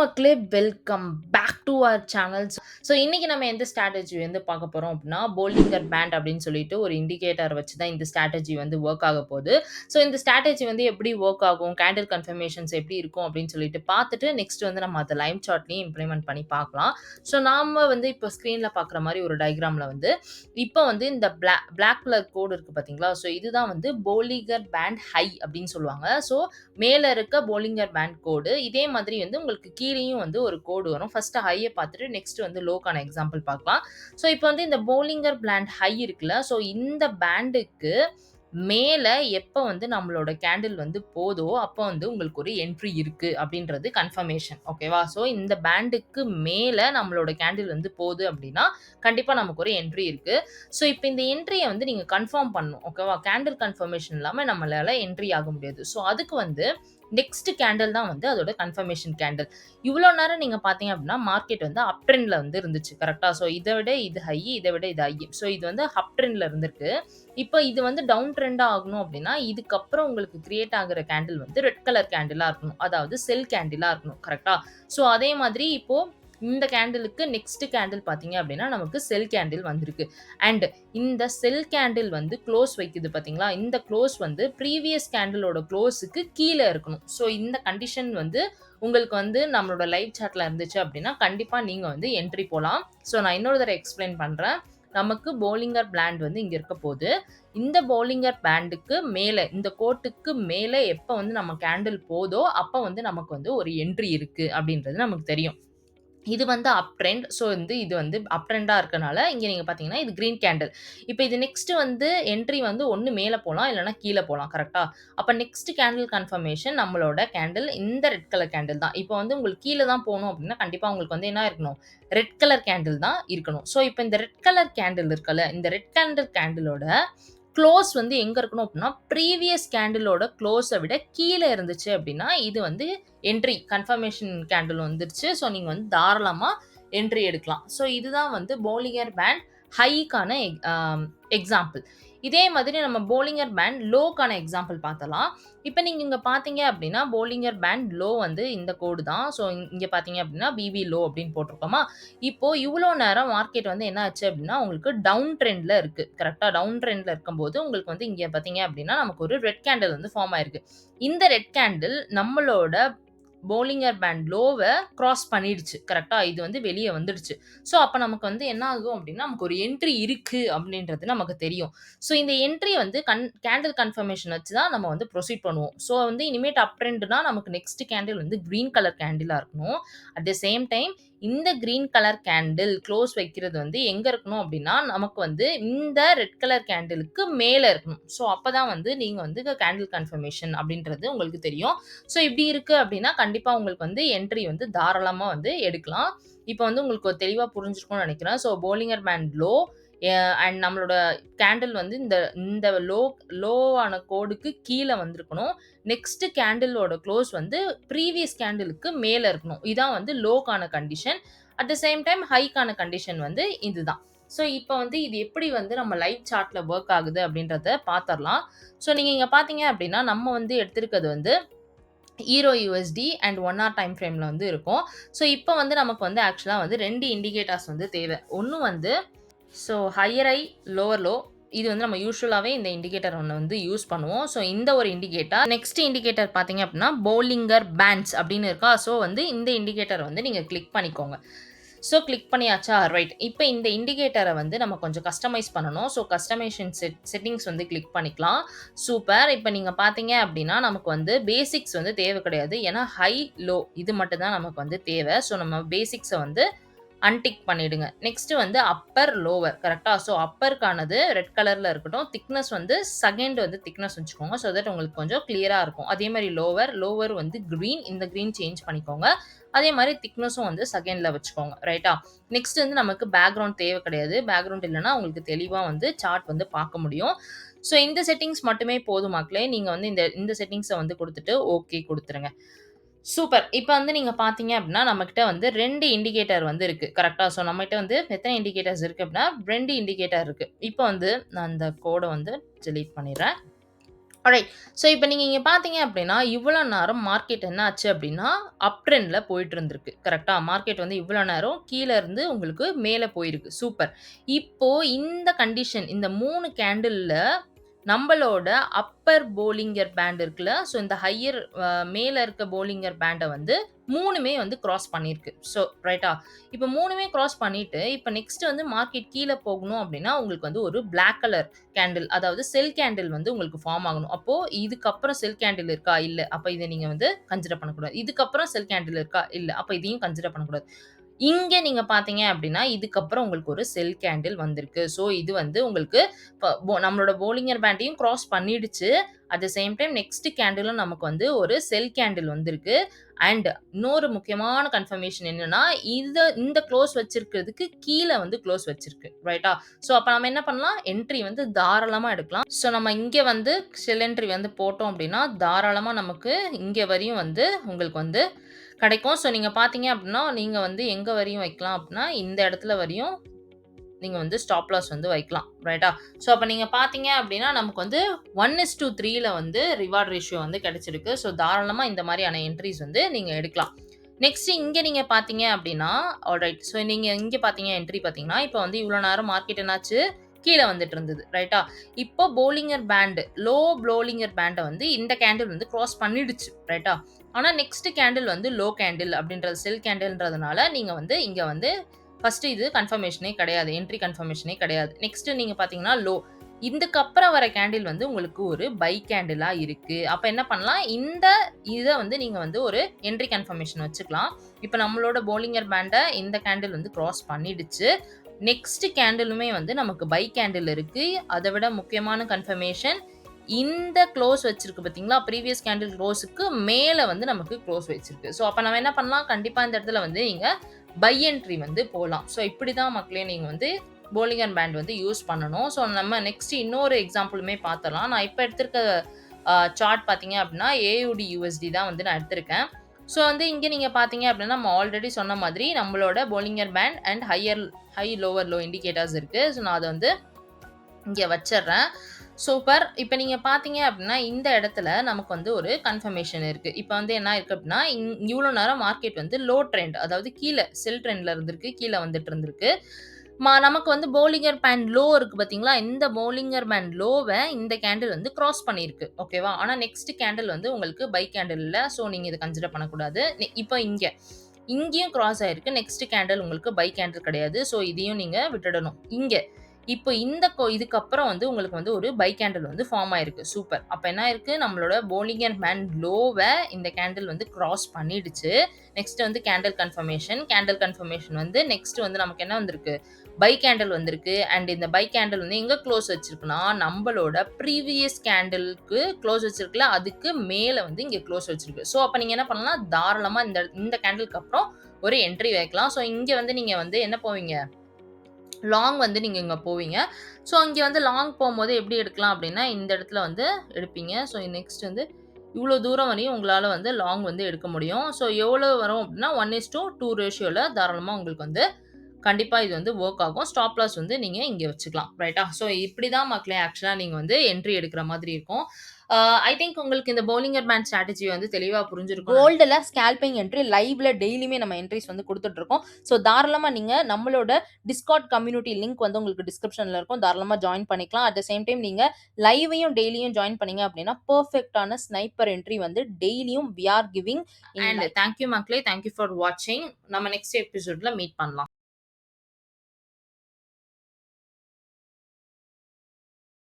மக்களே welcome back to our channels so இன்னைக்கு நம்ம எந்த ஸ்ட்ராட்டஜி வந்து பார்க்க போகிறோம் அப்படின்னா போலிங்கர் பேண்ட் அப்படின்னு சொல்லிட்டு ஒரு இண்டிகேட்டர் வச்சு தான் இந்த ஸ்ட்ராட்டஜி வந்து ஒர்க் ஆக போகுது. ஸோ இந்த ஸ்ட்ராட்டஜி வந்து எப்படி ஒர்க் ஆகும் கேண்டில் கன்ஃபர்மேஷன்ஸ் எப்படி இருக்கும் அப்படின்னு சொல்லிட்டு பார்த்துட்டு நெக்ஸ்ட் வந்து நம்ம அதை லைம் சார்ட்லையும் இம்ப்ளிமெண்ட் பண்ணி பார்க்கலாம். ஸோ நாம் வந்து இப்போ ஸ்க்ரீனில் பார்க்குற மாதிரி ஒரு டயக்ராமில் வந்து இப்போ வந்து இந்த பிளாக் பிளாக் கலர் கோடு இருக்குது பார்த்தீங்களா ஸோ இதுதான் வந்து போலிங்கர் பேண்ட் ஹை அப்படின்னு சொல்லுவாங்க. ஸோ மேலே இருக்க போலிங்கர் பேண்ட் கோடு இதே மாதிரி வந்து உங்களுக்கு கீழே கீழேயும் வந்து ஒரு கோடு வரும். ஃபர்ஸ்ட் ஹையை பார்த்துட்டு நெக்ஸ்ட் வந்து லோக்கான எக்ஸாம்பிள் பார்க்கலாம். ஸோ இப்போ வந்து இந்த போலிங்கர் பிளாண்ட் ஹை இருக்குல்ல ஸோ இந்த பேண்டுக்கு மேலே எப்போ வந்து நம்மளோட கேண்டில் வந்து போதோ அப்போ வந்து உங்களுக்கு ஒரு என்ட்ரி இருக்கு அப்படின்றது கன்ஃபர்மேஷன் ஓகேவா ஸோ இந்த பேண்டுக்கு மேலே நம்மளோட கேண்டில் வந்து போகுது அப்படின்னா கண்டிப்பாக நமக்கு ஒரு என்ட்ரி இருக்கு. ஸோ இப்போ இந்த என்ட்ரியை வந்து நீங்கள் கன்ஃபார்ம் பண்ணணும். ஓகேவா கேண்டில் கன்ஃபர்மேஷன் இல்லாமல் நம்மளால என்ட்ரி ஆக முடியாது. ஸோ அதுக்கு வந்து நெக்ஸ்ட் கேண்டில் தான் வந்து அதோட கன்ஃபர்மேஷன் கேண்டில் இவ்வளோ நேரம் நீங்கள் பார்த்தீங்க அப்படின்னா மார்க்கெட் வந்து அப் ட்ரெண்டில் வந்து இருந்துச்சு கரெக்டாக ஸோ இதை விட இது ஹை இதை விட இது ஹை ஸோ இது வந்து அப் ட்ரெண்டில் இருந்திருக்கு. இப்போ இது வந்து டவுன் ட்ரெண்டாக ஆகணும் அப்படின்னா இதுக்கப்புறம் உங்களுக்கு கிரியேட் ஆகிற கேண்டில் வந்து ரெட் கலர் கேண்டிலாக இருக்கணும். அதாவது செல் கேண்டிலாக இருக்கணும் கரெக்டாக ஸோ அதே மாதிரி இப்போது இந்த கேண்டிலுக்கு நெக்ஸ்ட் கேண்டில் பார்த்தீங்க அப்படின்னா நமக்கு செல் கேண்டில் வந்திருக்கு. அண்ட் இந்த செல் கேண்டில் வந்து க்ளோஸ் வைக்குது பார்த்தீங்களா? இந்த க்ளோஸ் வந்து ப்ரீவியஸ் கேண்டிலோட க்ளோஸுக்கு கீழே இருக்கணும். ஸோ இந்த கண்டிஷன் வந்து உங்களுக்கு வந்து நம்மளோட லைவ் சாட்டில் இருந்துச்சு அப்படின்னா கண்டிப்பாக நீங்கள் வந்து என்ட்ரி போகலாம் ஸோ நான் இன்னொரு தடவை எக்ஸ்பிளைன் பண்ணுறேன் நமக்கு போலிங்கர் பிளாண்ட் வந்து இங்கே இருக்க போகுது. இந்த போலிங்கர் பேண்டுக்கு மேலே இந்த கோட்டுக்கு மேலே எப்போ வந்து நம்ம கேண்டில் போதோ அப்போ வந்து நமக்கு வந்து ஒரு என்ட்ரி இருக்குது அப்படின்றது நமக்கு தெரியும். இது வந்து அப் ட்ரெண்ட் ஸோ வந்து இது வந்து அப் ட்ரெண்டாக இருக்கனால இங்கே நீங்கள் பார்த்தீங்கன்னா இது க்ரீன் கேண்டில் இப்போ இது நெக்ஸ்ட் வந்து என்ட்ரி வந்து ஒன்று மேலே போகலாம் இல்லைனா கீழே போகலாம் கரெக்டாக அப்போ நெக்ஸ்ட் கேண்டில் கன்ஃபர்மேஷன் நம்மளோட கேண்டில் இந்த ரெட் கலர் கேண்டில் தான். இப்போ வந்து உங்களுக்கு கீழே தான் போகணும் அப்படின்னா கண்டிப்பாக உங்களுக்கு வந்து என்ன இருக்கணும்? ரெட் கலர் கேண்டில் தான் இருக்கணும். ஸோ இப்போ இந்த ரெட் கலர் கேண்டில் இருக்கல இந்த ரெட் கேண்டில் கேண்டிலோட க்ளோஸ் வந்து எங்கே இருக்கணும் அப்படின்னா ப்ரீவியஸ் கேண்டிலோட க்ளோஸை விட கீழே இருந்துச்சு அப்படின்னா இது வந்து என்ட்ரி கன்ஃபர்மேஷன் கேண்டில் வந்துருச்சு. ஸோ நீங்கள் வந்து தாராளமாக என்ட்ரி எடுக்கலாம். ஸோ இதுதான் வந்து போலிங்கர் பேண்ட் ஹைக்கான எக்ஸாம்பிள் இதே மாதிரி நம்ம போலிங்கர் பேண்ட் லோக்கான எக்ஸாம்பிள் பார்த்தலாம். இப்போ நீங்கள் இங்கே பார்த்தீங்க அப்படின்னா போலிங்கர் பேண்ட் லோ வந்து இந்த கோடு தான். ஸோ இங்கே பார்த்தீங்க அப்படின்னா பிபி லோ அப்படின்னு போட்டிருக்கோமா? இப்போது இவ்வளோ நேரம் மார்க்கெட் வந்து என்ன ஆச்சு அப்படின்னா உங்களுக்கு டவுன் ட்ரெண்டில் இருக்குது கரெக்டாக டவுன் ட்ரெண்டில் இருக்கும்போது உங்களுக்கு வந்து இங்கே பார்த்தீங்க அப்படின்னா நமக்கு ஒரு ரெட் கேண்டில் வந்து ஃபார்ம் ஆயிருக்கு. இந்த ரெட் கேண்டில் நம்மளோட போலிங்கர் பேண்ட் லோவை கிராஸ் பண்ணிடுச்சு. கரெக்டாக இது வந்து வெளியே வந்துடுச்சு. ஸோ அப்போ நமக்கு வந்து என்ன ஆகும் அப்படின்னா நமக்கு ஒரு என்ட்ரி இருக்குது அப்படின்றது நமக்கு தெரியும். ஸோ இந்த என்ட்ரி வந்து கன் கேண்டில் கன்ஃபர்மேஷன் வச்சு தான் நம்ம வந்து ப்ரொசீட் பண்ணுவோம். ஸோ வந்து இனிமேட் அப் ட்ரெண்ட்னா நமக்கு நெக்ஸ்ட் கேண்டில் வந்து க்ரீன் கலர் கேண்டிலாக இருக்கணும். அட் த சேம் டைம் இந்த க்ரீன் கலர் கேண்டில் க்ளோஸ் வைக்கிறது வந்து எங்கே இருக்கணும் அப்படின்னா நமக்கு வந்து இந்த ரெட் கலர் கேண்டிலுக்கு மேலே இருக்கணும். ஸோ அப்போ தான் வந்து நீங்கள் வந்து கேண்டில் கன்ஃபர்மேஷன் அப்படின்றது உங்களுக்கு தெரியும். ஸோ இப்படி இருக்குது அப்படின்னா கண்டிப்பாக உங்களுக்கு வந்து என்ட்ரி வந்து தாராளமாக வந்து எடுக்கலாம். இப்போ வந்து உங்களுக்கு தெளிவாக புரிஞ்சிருக்கும்னு நினைக்கிறேன். So Bollinger band low and நம்மளோட கேண்டில் வந்து இந்த இந்த லோ லோவான கோடுக்கு கீழே வந்திருக்கணும். நெக்ஸ்ட்டு கேண்டிலோட க்ளோஸ் வந்து ப்ரீவியஸ் கேண்டிலுக்கு மேலே இருக்கணும். இதான் வந்து லோக்கான condition at the same time ஹைக்கான condition வந்து இதுதான். ஸோ இப்போ வந்து இது எப்படி வந்து நம்ம லைவ் சார்ட்டில் ஒர்க் ஆகுது அப்படின்றத பார்த்துடலாம் ஸோ நீங்கள் இங்கே பார்த்தீங்க அப்படின்னா நம்ம வந்து எடுத்திருக்கிறது வந்து euro USD and one hour time ஃப்ரேமில் வந்து இருக்கும். ஸோ இப்போ வந்து நமக்கு வந்து ஆக்சுவலாக வந்து ரெண்டு இண்டிகேட்டர்ஸ் வந்து தேவை. ஒன்று வந்து so higher high lower low இது வந்து நம்ம யூஸ்வலாகவே இந்த இண்டிகேட்டர் ஒன்று வந்து யூஸ் பண்ணுவோம். ஸோ இந்த ஒரு இண்டிகேட்டர் நெக்ஸ்ட் இண்டிகேட்டர் பார்த்தீங்க அப்படின்னா போலிங்கர் பேண்ட்ஸ் அப்படின்னு இருக்கா? ஸோ வந்து இந்த இண்டிகேட்டர் வந்து நீங்கள் கிளிக் பண்ணிக்கோங்க. ஸோ கிளிக் பண்ணியாச்சா? ரைட் இப்போ இந்த இண்டிகேட்டரை வந்து நம்ம கொஞ்சம் கஸ்டமைஸ் பண்ணணும். ஸோ கஸ்டமைசேஷன் செட் செட்டிங்ஸ் வந்து கிளிக் பண்ணிக்கலாம். சூப்பர் இப்போ நீங்கள் பார்த்தீங்க அப்படின்னா நமக்கு வந்து பேசிக்ஸ் வந்து தேவை கிடையாது. ஏன்னா ஹை லோ இது மட்டும் தான் நமக்கு வந்து தேவை. ஸோ நம்ம பேசிக்ஸை வந்து அன்டிக் பண்ணிடுங்க. நெக்ஸ்ட் வந்து அப்பர் லோவர் கரெக்டாக ஸோ அப்பருக்கானது ரெட் கலரில் இருக்கட்டும். திக்னஸ் வந்து செகண்ட் வந்து திக்னஸ் வச்சுக்கோங்க. ஸோ தட் உங்களுக்கு கொஞ்சம் கிளியராக இருக்கும். அதே மாதிரி லோவர் லோவர் வந்து க்ரீன் இந்த க்ரீன் சேஞ்ச் பண்ணிக்கோங்க. அதே மாதிரி திக்னஸும் வந்து செகண்டில் வச்சுக்கோங்க. ரைட்டா நெக்ஸ்ட் வந்து நமக்கு பேக்ரவுண்ட் தேவை கிடையாது. பேக்ரவுண்ட் இல்லைன்னா உங்களுக்கு தெளிவாக வந்து சார்ட் வந்து பார்க்க முடியும். ஸோ இந்த செட்டிங்ஸ் மட்டுமே போதும் மக்களே. நீங்கள் வந்து இந்த இந்த செட்டிங்ஸை வந்து கொடுத்துட்டு ஓகே கொடுத்துருங்க. சூப்பர். இப்ப வந்து நீங்க பார்த்தீங்க அப்படின்னா, நம்மகிட்ட வந்து 2 இண்டிகேட்டர் வந்து இருக்கு. கரெக்ட்டா? ஸோ நம்மகிட்ட வந்து எத்தனை இண்டிகேட்டர்ஸ் இருக்கு அப்படின்னா, 2 இண்டிகேட்டர் இருக்கு. இப்ப வந்து நான் அந்த கோட வந்து டெலீட் பண்ணிடுறேன். ஆல்ரைட். ஸோ இப்ப நீங்க இங்க பார்த்தீங்க அப்படின்னா இவ்வளோ நேரம் மார்க்கெட் என்ன ஆச்சு அப்படின்னா அப் ட்ரெண்ட்ல போயிட்டு இருந்திருக்கு. கரெக்ட்டா? மார்க்கெட் வந்து இவ்வளோ நேரம் கீழ இருந்து உங்களுக்கு மேல போயிருக்கு. சூப்பர். இப்போ இந்த கண்டிஷன் இந்த 3 கேண்டில்ல நம்மளோட அப்பர் போலிங்கர் பேண்ட் இருக்குல்ல, ஸோ இந்த ஹையர் மேலே மேல இருக்க போலிங்கர் பேண்டை வந்து மூணுமே வந்து கிராஸ் பண்ணியிருக்கு. ஸோ ரைட்டா? இப்போ மூணுமே கிராஸ் பண்ணிட்டு, இப்போ நெக்ஸ்ட் வந்து மார்க்கெட் கீழே போகணும் அப்படின்னா உங்களுக்கு வந்து ஒரு பிளாக் கலர் கேண்டில் அதாவது செல் கேண்டில் வந்து உங்களுக்கு ஃபார்ம் ஆகணும். அப்போ இதுக்கப்புறம் செல் கேண்டில் இருக்கா? இல்லை அப்போ இதை நீங்கள் வந்து கன்சிடர் பண்ணக்கூடாது. இதுக்கப்புறம் செல் கேண்டில் இருக்கா? இல்லை அப்போ இதையும் கன்சிடர் பண்ணக்கூடாது. இங்க நீங்க பார்த்தீங்க அப்படின்னா இதுக்கப்புறம் உங்களுக்கு ஒரு செல் கேண்டில் வந்திருக்கு. ஸோ இது வந்து உங்களுக்கு ப போ நம்மளோட போலிங்கர் பேண்டையும் கிராஸ் பண்ணிடுச்சு. At the same time next கேண்டிலும் நமக்கு வந்து ஒரு செல் கேண்டில் வந்திருக்கு. அண்ட் இன்னொரு முக்கியமான கன்ஃபர்மேஷன் என்னன்னா, இத இந்த குளோஸ் வச்சிருக்கிறதுக்கு கீழ வந்து குளோஸ் வச்சிருக்கு. ரைட்டா? ஸோ அப்ப நம்ம என்ன பண்ணலாம்? என்ட்ரி வந்து தாராளமா எடுக்கலாம். ஸோ நம்ம இங்க வந்து செல் என்ட்ரி வந்து போட்டோம் அப்படின்னா தாராளமா நமக்கு இங்க வரையும் வந்து உங்களுக்கு வந்து கிடைக்கும். ஸோ நீங்கள் பார்த்தீங்க அப்படின்னா நீங்கள் வந்து எங்கே வரையும் வைக்கலாம் அப்படின்னா இந்த இடத்துல வரையும் நீங்கள் வந்து ஸ்டாப் லாஸ் வந்து வைக்கலாம். ரைட்டா? ஸோ அப்போ நீங்கள் பார்த்தீங்க அப்படின்னா நமக்கு வந்து 1:3ல வந்து ரிவார்ட் ரேஷியோ வந்து கிடைச்சிருக்கு. ஸோ தாராளமாக இந்த மாதிரியான என்ட்ரிஸ் வந்து நீங்கள் எடுக்கலாம். நெக்ஸ்ட் இங்கே நீங்கள் பார்த்தீங்க அப்படின்னா ஆல்ரைட். ஸோ நீங்கள் இங்கே பார்த்தீங்க என்ட்ரி பார்த்தீங்கன்னா, இப்போ வந்து இவ்வளோ நேரம் மார்க்கெட் என்னாச்சு? கீழே வந்துட்டு இருந்தது. ரைட்டா? இப்போ போலிங்கர் பேண்டு லோ போலிங்கர் பேண்டை வந்து இந்த கேண்டில் வந்து க்ராஸ் பண்ணிடுச்சு. ரைட்டா? ஆனால் நெக்ஸ்ட் கேண்டில் வந்து லோ கேண்டில் அப்படின்றது செல் கேண்டில்ன்றதுனால, நீங்கள் வந்து இங்கே வந்து ஃபஸ்ட்டு இது கன்ஃபர்மேஷனே கிடையாது. என்ட்ரி கன்ஃபர்மேஷனே கிடையாது. நெக்ஸ்ட் நீங்கள் பார்த்தீங்கன்னா, லோ. இதுக்கப்புறம் வர கேண்டில் வந்து உங்களுக்கு ஒரு பை கேண்டிலாக இருக்குது அப்போ என்ன பண்ணலாம்? இந்த இதை வந்து நீங்கள் வந்து ஒரு என்ட்ரி கன்ஃபர்மேஷன் வச்சுக்கலாம். இப்போ நம்மளோட போலிங்கர் பேண்டை இந்த கேண்டில் வந்து க்ராஸ் பண்ணிடுச்சு. நெக்ஸ்ட் கேண்டிலுமே வந்து நமக்கு பை கேண்டில் இருக்குது அதை விட முக்கியமான கன்ஃபர்மேஷன் இந்த க்ளோஸ் வச்சுருக்கு பார்த்தீங்களா? ப்ரீவியஸ் கேண்டில் க்ளோஸுக்கு மேலே வந்து நமக்கு க்ளோஸ் வச்சுருக்கு ஸோ அப்போ நம்ம என்ன பண்ணலாம்? கண்டிப்பாக இந்த இடத்துல வந்து நீங்கள் பை என்ட்ரி வந்து போகலாம் ஸோ இப்படிதான் மக்களே நீங்கள் வந்து போலிங்கர் பேண்ட் வந்து யூஸ் பண்ணணும். ஸோ நம்ம நெக்ஸ்ட் இன்னொரு எக்ஸாம்பிளுமே பார்த்தலாம் நான் இப்போ எடுத்திருக்க சார்ட் பார்த்தீங்க அப்படின்னா ஏயுடி யூஎஸ்டி தான் வந்து நான் எடுத்திருக்கேன். ஸோ வந்து இங்கே நீங்கள் பார்த்தீங்க அப்படின்னா நம்ம ஆல்ரெடி சொன்ன மாதிரி நம்மளோட Bollinger band and higher high, lower low indicators இருக்குது ஸோ நான் அதை வந்து இங்கே வச்சிட்றேன் சூப்பர். இப்போ நீங்கள் பார்த்தீங்க அப்படின்னா இந்த இடத்துல நமக்கு வந்து ஒரு கன்ஃபர்மேஷன் இருக்குது இப்போ வந்து என்ன இருக்குது அப்படின்னா இங் இவ்வளோ நேரம் மார்க்கெட் வந்து லோ ட்ரெண்ட் அதாவது கீழே செல் ட்ரெண்டில் இருந்திருக்கு. கீழே வந்துட்டு இருந்திருக்கு. மா நமக்கு வந்து போலிங்கர் பேண்ட் லோ இருக்கு பார்த்தீங்களா? இந்த போலிங்கர் பேண்ட் லோவை இந்த கேண்டில் வந்து கிராஸ் பண்ணியிருக்கு. ஓகேவா? ஆனால் நெக்ஸ்ட் கேண்டில் வந்து உங்களுக்கு பை கேண்டில் இல்லை ஸோ நீங்கள் இதை கன்சிடர் பண்ணக்கூடாது. இப்போ இங்கே இங்கேயும் கிராஸ் ஆயிருக்கு. நெக்ஸ்ட் கேண்டில் உங்களுக்கு பை கேண்டில் கிடையாது. ஸோ இதையும் நீங்கள் விட்டுடணும். இங்கே இப்போ இந்த கோ இதுக்கப்புறம் வந்து உங்களுக்கு வந்து ஒரு பை கேண்டில் வந்து ஃபார்ம் ஆயிருக்கு. சூப்பர். அப்போ என்ன ஆயிருக்கு? நம்மளோட போலிங்கர் மேன் லோவை இந்த கேண்டில் வந்து கிராஸ் பண்ணிடுச்சு. நெக்ஸ்ட் வந்து கேண்டில் கன்ஃபர்மேஷன். கேண்டில் கன்ஃபர்மேஷன் வந்து நெக்ஸ்ட் வந்து நமக்கு என்ன வந்திருக்கு? பை கேண்டில் வந்திருக்கு. அண்ட் இந்த பை கேண்டில் வந்து எங்கே க்ளோஸ் வச்சிருக்குன்னா, நம்மளோட ப்ரீவியஸ் கேண்டிலுக்கு க்ளோஸ் வச்சிருக்குல்ல, அதுக்கு மேலே வந்து இங்கே க்ளோஸ் வச்சிருக்கு. ஸோ அப்போ நீங்கள் என்ன பண்ணலாம்? தாராளமாக இந்த இந்த கேண்டிலுக்கு அப்புறம் ஒரு என்ட்ரி வைக்கலாம். ஸோ இங்கே வந்து நீங்கள் வந்து என்ன போவீங்க? லாங் வந்து நீங்கள் இங்கே போவீங்க. ஸோ இங்கே வந்து லாங் போகும்போது எப்படி எடுக்கலாம் அப்படின்னா இந்த இடத்துல வந்து எடுப்பீங்க. ஸோ நெக்ஸ்ட் வந்து இவ்வளோ தூரம் வரையும் உங்களால் வந்து லாங் வந்து எடுக்க முடியும். ஸோ எவ்வளோ வரும் அப்படின்னா ஒன் இஸ் டூ டூ ரேஷியோவில் தாராளமாக உங்களுக்கு வந்து கண்டிப்பா இது வந்து வொர்க் ஆகும். ஸ்டாப் லாஸ் வந்து நீங்க இங்க வச்சுக்கலாம். ரைட்டா? ஸோ இப்படிதான் மக்களே ஆக்சுவலா நீங்க வந்து என்ட்ரி எடுக்கிற மாதிரி இருக்கும். ஐ திங்க் உங்களுக்கு இந்த போலிங்கர் பேண்ட் ஸ்ட்ராட்டஜி வந்து தெளிவா புரிஞ்சிருக்கும். கோல்டுல ஸ்கேல்பிங் என்ட்ரி லைவ்ல டெய்லியுமே நம்ம என்ட்ரீஸ் வந்து குடுத்துட்டு இருக்கோம். ஸோ தாராளமா நீங்க நம்மளோட டிஸ்கார்ட் கம்யூனிட்டி லிங்க் வந்து உங்களுக்கு டிஸ்கிரிப்ஷன்ல இருக்கும். தாராளமா ஜாயின் பண்ணிக்கலாம். அட் த சேம் டைம் நீங்க லைவையும் டெய்லியும் ஜாயின் பண்ணீங்க அப்டின்னா, பெர்ஃபெக்ட்டான ஸ்னைப்பர் என்ட்ரி வந்து டெய்லியும் we are giving and live. Thank you மக்களே. தேங்க் யூ ஃபார் வாட்சிங். நம்ம நெக்ஸ்ட் எபிசோட்ல மீட் பண்ணலாம்.